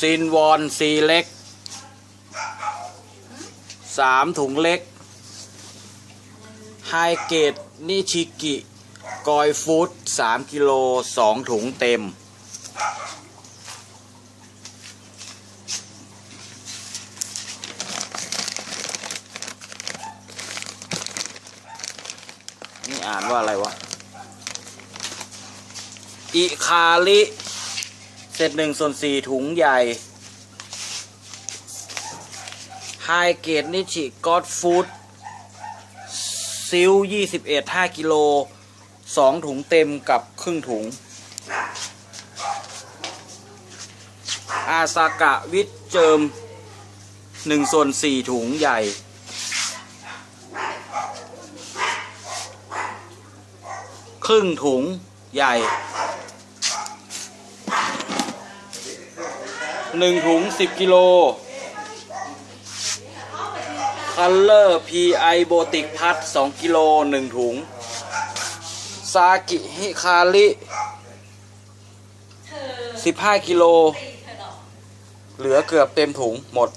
ซินวอนซีเล็กสามถุงเล็ก ไฮเกตนิชิกิ กอยฟูดสามกิโลสองถุงเต็ม นี่อ่านว่าอะไรวะ อิคาลิ เศษหนึ่งส่วนสี่ถุงใหญ่ไฮเกตนิชิก็อดฟูดซิลยี่สิบเอ็ดห้ากิโลสองถุงเต็มกับครึ่งถุง อาซากะวิทเจิมหนึ่งส่วนสี่ถุงใหญ่ ครึ่งถุงใหญ่ หนึ่งถุงสิบกิโลคัลเลอร์พีไอโบติกพัดสองกิโลหนึ่งถุง ซากิฮิคาริสิบห้ากิโล เหลือเกือบเต็มถุงหมด